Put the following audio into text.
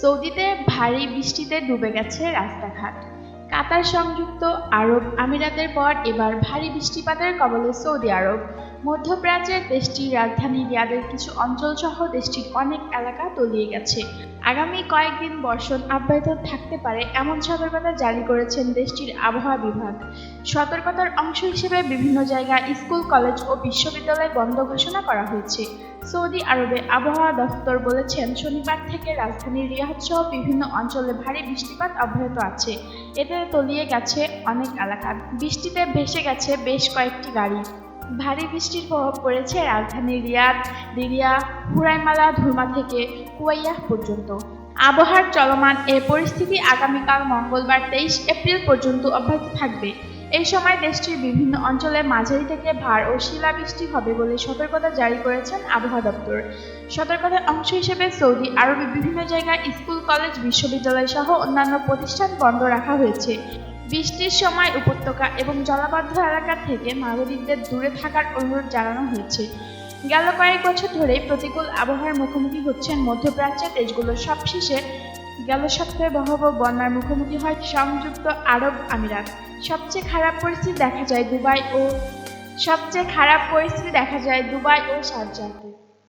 সৌদিতে ভারী বৃষ্টিতে ডুবে গেছে রাস্তাঘাট। কাতার সংযুক্ত আরব আমিরাতের পর এবার ভারী বৃষ্টিপাতের কবলে সৌদি আরব। মধ্যপ্রাচ্যের দেশটির রাজধানী রিয়াদের কিছু অঞ্চল সহ দেশটির অনেক এলাকা তলিয়ে গেছে। আগামী কয়েকদিন বর্ষণ অব্যাহত থাকতে পারে এমন সতর্কতা জারি করেছেন দেশটির আবহাওয়া বিভাগ। সতর্কতার অংশ হিসেবে বিভিন্ন জায়গায় স্কুল, কলেজ ও বিশ্ববিদ্যালয় বন্ধ ঘোষণা করা হয়েছে। সৌদি আরবে আবহাওয়া দফতর বলেছেন, শনিবার থেকে রাজধানী রিয়াদ সহ বিভিন্ন অঞ্চলে ভারী বৃষ্টিপাত অব্যাহত আছে। এতে তলিয়ে গেছে অনেক এলাকা। বৃষ্টিতে ভেসে গেছে বেশ কয়েকটি গাড়ি। ভারী বৃষ্টির প্রভাব পড়েছে রাজধানী রিয়াদ, দিরিয়া, হুরাইমালা, ধুরমা থেকে কুয়াইয়া পর্যন্ত। আবহাওয়ার চলমান এ পরিস্থিতি আগামীকাল মঙ্গলবার তেইশ এপ্রিল পর্যন্ত অব্যাহত থাকবে। এই সময় দেশটির বিভিন্ন অঞ্চলে মাঝারি থেকে ভার ও শিলাবৃষ্টি হবে বলে সতর্কতা জারি করেছেন আবহাওয়া দপ্তর। সতর্কতার অংশ হিসেবে সৌদি আরবে বিভিন্ন জায়গায় স্কুল, কলেজ, বিশ্ববিদ্যালয় সহ অন্যান্য প্রতিষ্ঠান বন্ধ রাখা হয়েছে। বৃষ্টির সময় উপত্যকা এবং জলাবদ্ধ এলাকা থেকে নাগরিকদের দূরে থাকার অনুরোধ জানানো হয়েছে। গেল কয়েক বছর ধরে প্রতিকূল আবহাওয়ার মুখোমুখি হচ্ছেন মধ্যপ্রাচ্যের দেশগুলো। সবশেষে গেল সপ্তাহে ভয়াবহ বন্যার মুখোমুখি হয় সংযুক্ত আরব আমিরাত। সবচেয়ে খারাপ পরিস্থিতি দেখা যায় দুবাই ও সবচেয়ে খারাপ পরিস্থিতি দেখা যায় দুবাই ও শারজাতে